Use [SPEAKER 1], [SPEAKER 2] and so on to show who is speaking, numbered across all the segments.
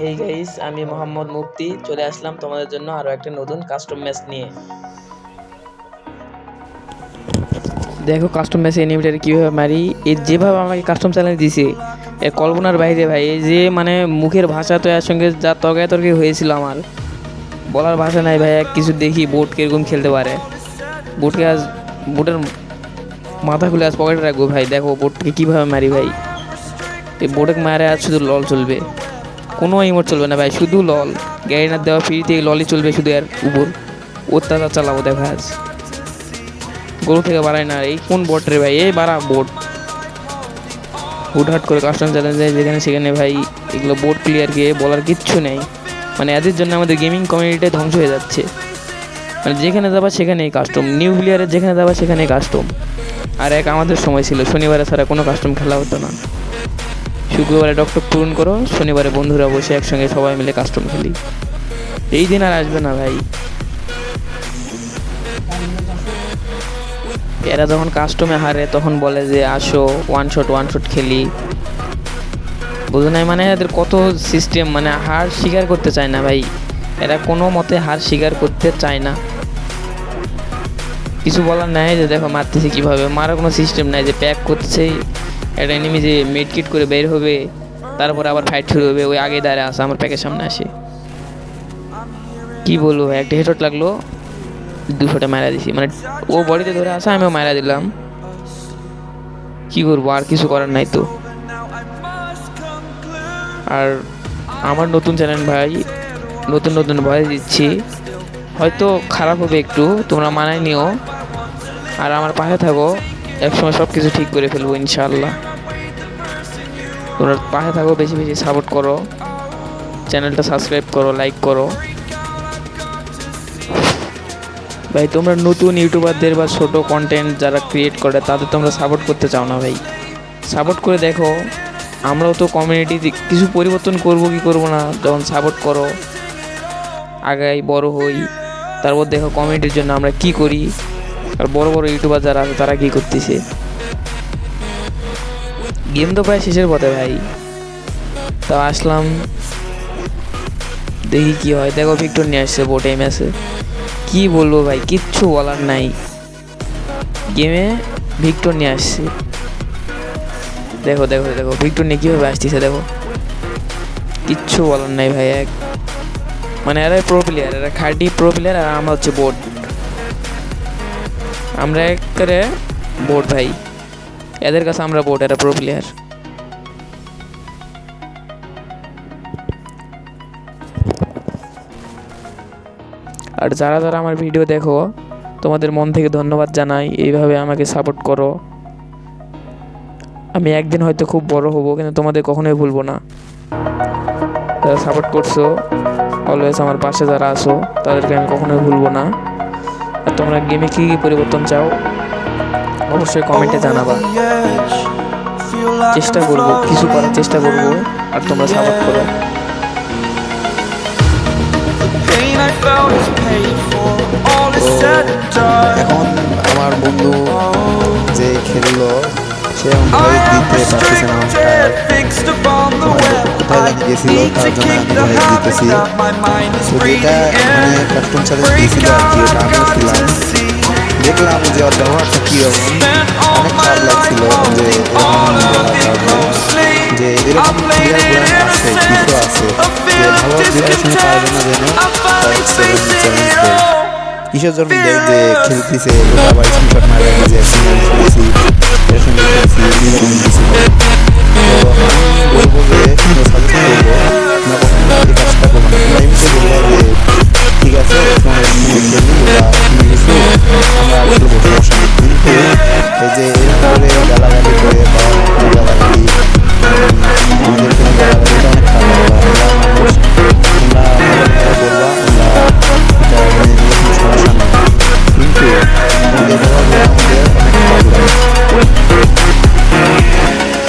[SPEAKER 1] Hey guys আমি মোহাম্মদ মুফতি। চলে আসলাম তোমাদের জন্য আরও একটা নতুন কাস্টম ম্যাচ নিয়ে। দেখো কাস্টম ম্যাচে এনিমিটারে কীভাবে মারি? এ যেভাবে আমাকে কাস্টম চ্যালেঞ্জ দিছে এর কল্পনার বাইরে ভাই এই যে মানে মুখের ভাষা তো এর সঙ্গে যা তর্কায় তর্কি হয়েছিল আমার। বলার ভাষা নাই ভাই কিছু দেখি বোট কীরকম খেলতে পারে। বোটকে আজ বোটের মাথা খুলে আজ পকেটে রাখব ভাই। দেখো বোটকে কীভাবে মারি ভাই? এই বোটকে মারে আজ শুধু লল চলবে। ইমোট চলবে না ভাই, শুধু লল গ্যারিনার দেওয়া ফ্রিতে ললই চলবে শুধু এর উপর। অত্যাচার চালাবো দেখ আজ। গরু থেকে বাড়ায় না, এই কোন বোট রে ভাই? এই বাড়া বোট হুটহাট করে কাস্টম চ্যালেঞ্জ দেয়, যেখানে সেখানে ভাই এগুলো বোট প্লেয়ারকে বলার কিচ্ছু নেই। মানে এদের জন্য আমাদের গেমিং কমিউনিটিটা ধ্বংস হয়ে যাচ্ছে। মানে যেখানে যাবা সেখানেই কাস্টম নিউ প্লেয়ারের যেখানে যাবা সেখানেই কাস্টম আর এক আমাদের সময় ছিল, শনিবারে ছাড়া কোনো কাস্টম খেলা হতো না। শুক্রবারে ডক্টর পূরণ করো, শনিবারে বন্ধুরা বসে একসঙ্গে সবাই মিলে কাস্টম খেলি। এই দিন আর আসবে না ভাই। এরা যখন কাস্টমে হারে, তখন বলে যে আসো ওয়ান শট ওয়ান শট খেলি। বুঝো নাই মানে এদের কত সিস্টেম মানে হার স্বীকার করতে চায় না ভাই। এরা কোনো মতে হার স্বীকার করতে চায় না। কিছু বলার নাই যে দেখো, মারতেছে কীভাবে। মারার কোনো সিস্টেম নাই যে প্যাক করছে একটা এনিমি যে মেড কিট করে বের হবে, তারপর আবার ফাইট শুরু হবে, ওই আগে দাঁড়িয়ে আসে আমার প্যাকের সামনে আসে। কি বলব একটা হেডশট লাগল, দুশোটা মারা দিছি। মানে ও বডিতে ধরে আসা আমিও মারা দিলাম। কি করব, আর কিছু করার নাই তো। আর আমার নতুন চ্যানেল ভাই, নতুন নতুন ভয়েস দিচ্ছি। হয়তো খারাপ হবে একটু, তোমরা মানায় নিও। আর আমার পাশে থাকো। একসময় সব কিছু ঠিক করে ফেলব, ইনশাআল্লাহ। তোমরা পাশে থাকো, বেশি বেশি সাপোর্ট করো। চ্যানেলটা সাবস্ক্রাইব করো লাইক করো। ভাই, তোমরা নতুন ইউটিউবারদের বা ছোট কন্টেন্ট যারা ক্রিয়েট করে, তাদের তোমরা সাপোর্ট করতে চাও না ভাই। সাপোর্ট করে দেখো, আমরাও তো কমিউনিটিতে কিছু পরিবর্তন করব কি করব না, যখন সাপোর্ট করো, আগাই, বড় হই, তারপর দেখো কমিউনিটির জন্য আমরা কি করি। আর বড় বড় ইউটিউবার যারা আছে, তারা কি করতেছে? গেম তো প্রায় শেষের পথে ভাই। তা আসলাম, দেখি কি হয়। দেখো ভিক্টর নিয়ে আসছে বোটে ম্যাচে কি বলব ভাই, কিচ্ছু বলার নাই। গেমে ভিক্টর নিয়ে আসছে। দেখো দেখো দেখো ভিক্টর নিয়ে কীভাবে আসতেছে, দেখো। কিচ্ছু বলার নাই ভাই, এক। মানে এরা প্রো প্লেয়ার এরা খাটি প্রো প্লেয়ার আর আমরা হচ্ছে বোট আমরা একেবারে বোট ভাই। এদের কাছে আমরা বোট এরা প্রো প্লেয়ার আর যারা যারা আমার ভিডিও দেখো, তোমাদের মন থেকে ধন্যবাদ জানাই, এইভাবে আমাকে সাপোর্ট করো। আমি একদিন হয়তো খুব বড় হব, কিন্তু তোমাদের কখনোই ভুলবো না। যারা সাপোর্ট করছ অলওয়েজ আমার পাশে যারা আসো তাদেরকে আমি কখনোই ভুলবো না। তোমরা গেমে কী কী পরিবর্তন চাও, অবশ্যই কমেন্টে জানাবা চেষ্টা করব, কিছু করার চেষ্টা করব, আর তোমরা সাপোর্ট করো.
[SPEAKER 2] এখন আমার বন্ধু যে খেললো সে
[SPEAKER 3] I
[SPEAKER 2] আমাকে
[SPEAKER 3] am
[SPEAKER 2] দিতে পারতেছে না
[SPEAKER 3] restricted, fixed upon the web. I need to kick the habit that my mind is
[SPEAKER 2] যদি এটা
[SPEAKER 3] breathing
[SPEAKER 2] মানে
[SPEAKER 3] in.
[SPEAKER 2] কাস্টম চ্যালেঞ্জ
[SPEAKER 3] Break
[SPEAKER 2] দিয়েছিল আর
[SPEAKER 3] out,
[SPEAKER 2] কি ওটা
[SPEAKER 3] I've
[SPEAKER 2] আমিও
[SPEAKER 3] got
[SPEAKER 2] ছিলাম
[SPEAKER 3] to see.
[SPEAKER 2] দেখলাম যে ওর ব্যবহারটা কীরকম
[SPEAKER 3] Spent all
[SPEAKER 2] অনেক
[SPEAKER 3] my
[SPEAKER 2] খারাপ
[SPEAKER 3] life
[SPEAKER 2] লাগছিল যে
[SPEAKER 3] holding
[SPEAKER 2] এরকম
[SPEAKER 3] all of
[SPEAKER 2] বলার
[SPEAKER 3] it
[SPEAKER 2] কারণে
[SPEAKER 3] closely.
[SPEAKER 2] যে এরকম
[SPEAKER 3] I played it
[SPEAKER 2] প্লেয়ারগুলো
[SPEAKER 3] ever
[SPEAKER 2] আছে কিছু
[SPEAKER 3] since.
[SPEAKER 2] আছে
[SPEAKER 3] A
[SPEAKER 2] যে
[SPEAKER 3] feel of
[SPEAKER 2] ভালো ডিরেকশনে পারবে না যেন
[SPEAKER 3] discontent. I'm finally
[SPEAKER 2] challenge
[SPEAKER 3] facing it
[SPEAKER 2] দেয়
[SPEAKER 3] all.
[SPEAKER 2] কিসের জন্য দেয় যে খেলতেছে আবার স্ক্রিনশট মারা যে সিনেমা খেলেছি এর সঙ্গে খেলছি এরকম দিছি তো আমি বলব যে সাজেশন করব না কখনো এই কাজটা করব না তোমরা এমনিতে বলব যে ঠিক আছে তোমার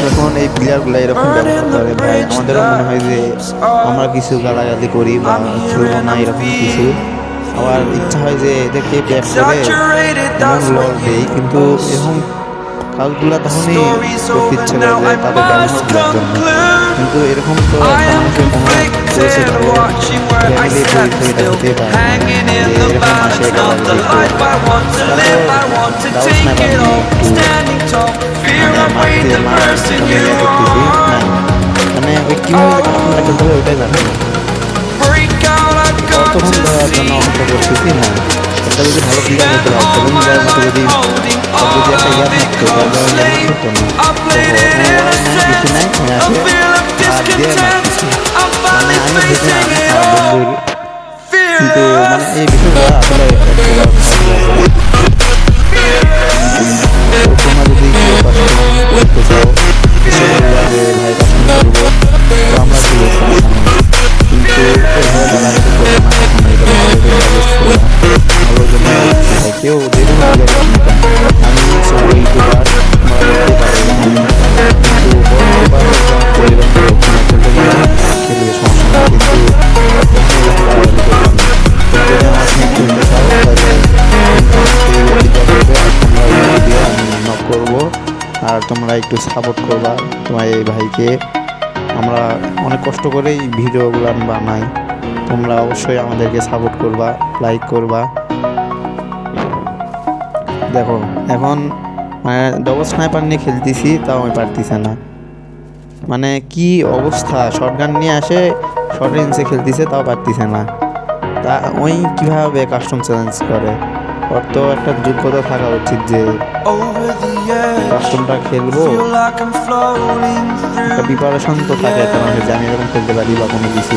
[SPEAKER 2] যখন এই প্লেয়ারগুলো এরকম ব্যবহার করে ভাই। আমাদেরও মনে হয় যে আমরা কিছু গালাগালি করি বা খেলব না এরকম কিছু। আবার ইচ্ছা হয় যে এদেরকে ব্যাক করে এমন
[SPEAKER 3] that's
[SPEAKER 2] দেই। কিন্তু এরকম কাজগুলো তখনই করতে ইচ্ছে করে যে তাদের ব্যবহার করার জন্য। কিন্তু এরকম তো মানুষের কোনো যে
[SPEAKER 3] watching where I stand still, hanging in the balance. Not the life I want to live, I want to take it all. Standing tall, fear
[SPEAKER 2] মানে মানে ইয়ে. মানে ওই কীভাবে কাস্টমটা খেলতে হবে ওইটাই জানি কতক্ষণ ধরার জন্য. অপেক্ষা করতেছি না এটা যদি ভালো প্লেয়ার হতে পারতো এবং যার মতো যদি ওর যদি একটা ইয়ার থাকতো তাহলে আমি করতো না তো কোনো ওয়ার নাই কিছু নাই আমি আসে আর দিয়ে মারতেছি মানে আমি ভেবেছিলাম আমার বন্ধুর কিন্তু মানে এই বিষয়গুলো আসলে একবার তো তোমরা যদি কেউ কাস্টম করতে চাও এসে বলবা যে ভাই কাস্টম করব তো আমরা তোমরা একটু সাপোর্ট করবা, তোমার এই ভাইকে। আমরা অনেক কষ্ট করেই ভিডিওগুলো বানাই। তোমরা অবশ্যই আমাদেরকে সাপোর্ট করবা লাইক করবা। দেখো, এখন মানে ডবল স্নাইপার নিয়ে খেলতেছি, তাও আমি পারতেছি না। মানে কি অবস্থা? শর্টগান নিয়ে আসে শর্ট রেঞ্জে খেলতেছে, তাও পারতেছে না। তা ওই কীভাবে কাস্টম চ্যালেঞ্জ করে? তো একটা যোগ্যতা থাকা উচিত যে কাস্টমটা খেলব। একটা প্রিপারেশন তো থাকে মানুষের যে আমি এরকম খেলতে পারি বা কোনো কিছু।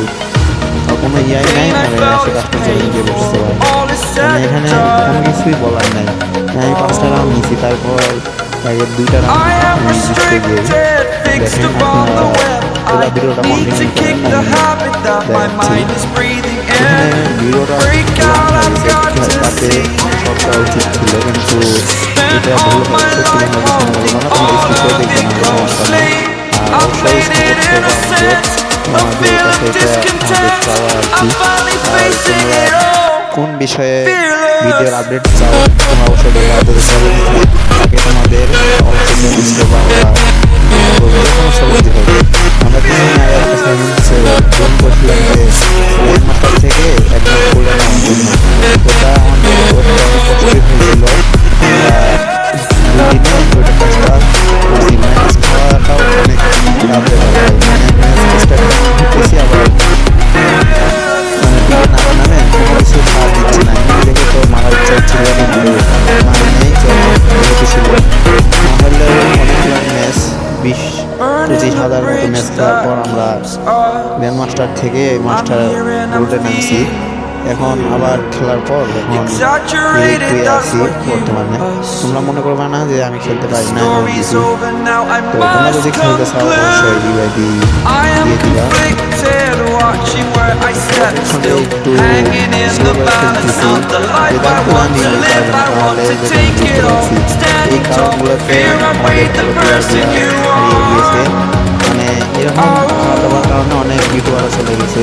[SPEAKER 2] কোনো ইয়াই নাই মানে
[SPEAKER 3] আসে
[SPEAKER 2] কাস্টম চ্যালেঞ্জে বসতে পারে এখানে কোনো কিছুই বলার নাই। আমি পাঁচটা রাউন্ড নিয়েছি, তারপর দুইটা round
[SPEAKER 3] fixed upon the web. I need to kick the habit that my mind is breathing in. Break out, I've got to see.
[SPEAKER 2] Spend
[SPEAKER 3] all my life holding all of it closely. I played it innocent, a
[SPEAKER 2] feeling
[SPEAKER 3] discontent. I'm finally facing it all.
[SPEAKER 2] কোন বিষয়ে. ভিডিওর update চাও? তোমরা অবশ্যই দেখাতে চাও? আগে তোমাদের হবে আমরা কিছুদিন আগে একটা সাইমেন্সে জয়েন করছিলাম যে থেকে একদম পঁচিশ হাজার মতো ম্যাচ খেলার পর আমরা গ্র্যান্ড মাস্টার থেকে মাস্টার রোডে নামছি। এখন আবার খেলার পর বর্তমানে তোমরা মনে করবে না যে আমি খেলতে পারি না তোমরা খেলতে চাও অবশ্যই দিয়ে দিবা মানে এরকম কারণে অনেক বিপদ চলে গেছে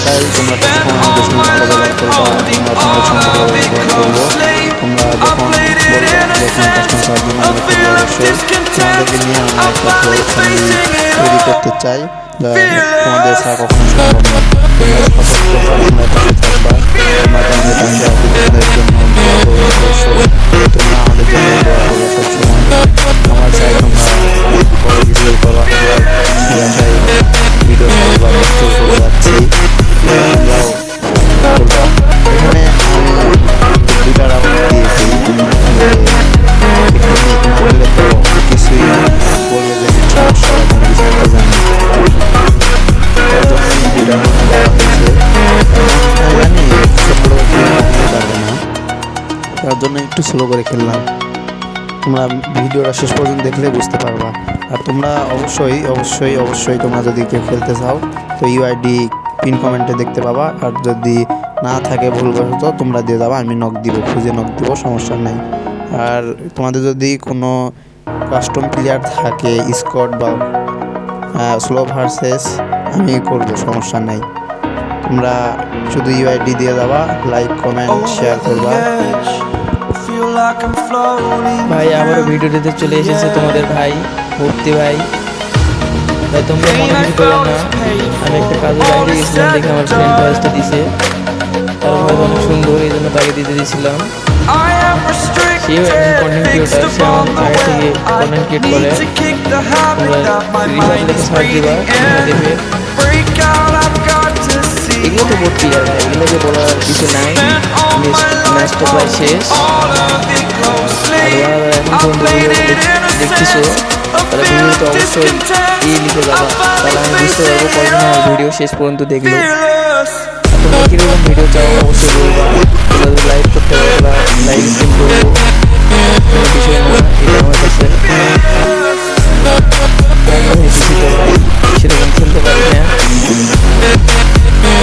[SPEAKER 2] তো আমরা চাই তোমরা আমাদের সঙ্গে ভালো ব্যবহার করবা আমরা তোমাদের সঙ্গে ভালো ব্যবহার করব তোমরা যখন তোমাদেরকে নিয়ে আমরা একটা তৈরি করতে চাই তোমাদের ছাড়া কখনো আমাদের জন্য আমরা চাই তোমরা জন্য একটু স্লো করে খেললাম। তোমরা ভিডিওটা শেষ পর্যন্ত দেখলে বুঝতে পারবা। আর তোমরা অবশ্যই অবশ্যই অবশ্যই তোমরা যদি কেউ খেলতে চাও তো ইউআইডি পিন কমেন্টে দেখতে পাবা। আর যদি না থাকে ভুলবশত তোমরা দিয়ে দাও আমি নখ দিব খুঁজে নখ দিব সমস্যা নেই। আর তোমাদের যদি কোনো কাস্টম প্লেয়ার থাকে স্কট বা স্লো ভার্সেস আমি করব সমস্যা নেই। তোমরা শুধু ইউআইডি দিয়ে দেওয়া লাইক কমেন্ট শেয়ার করবা।
[SPEAKER 1] ভাই আবারও ভিডিওটিতে চলে এসেছে তোমাদের ভাই মুক্তি ভাই। তাই তোমরা মনে কিছু করো না। আমি একটা কাজে বাইরে গেছিলাম দেখে আমার ফ্রেন্ড ভয়েসটা দিছে। তার ভয়েস অনেক সুন্দর এই জন্য তাকে দিতে দিয়েছিলাম সেও একজন কন্টেন্ট ক্রিয়েটার সে আমার আগে থেকে কন্টেন্ট ক্রিয়েট করে। তোমরা সার্চ দিবা দেখবে। এগুলো তো ভর্তি আর ভাই এগুলোকে বলার কিছু নাই। ম্যাচটা প্রায় শেষ। এখন ভিডিও দেখতেছো
[SPEAKER 3] fear
[SPEAKER 1] ভিডিওতে
[SPEAKER 3] of
[SPEAKER 1] অবশ্যই. এই লিখে যাবা, তাহলে আমি বুঝতে পারব আমার ভিডিও শেষ পর্যন্ত দেখল. তোমরা ভিডিও চাও অবশ্যই বলবা। লাইভ করতে পারো লাইভ স্ট্রিম করব। কোনো বিষয় না তো সেরকম খেলতে পারি না।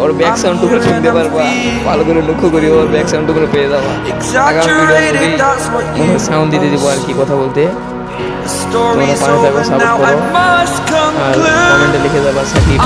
[SPEAKER 1] ওর ব্যাক সাউন্ডটুকু শুনতে পারবা। ভালো করে লক্ষ্য করি ওর ব্যাক সাউন্ডটুকু পেয়ে যাবা। আগামী ভিডিও সাউন্ড দিতে দিব আর কি কথা বলতে। পাশে থাকো, করো। আর কমেন্টে লিখে যাবা সাকিব।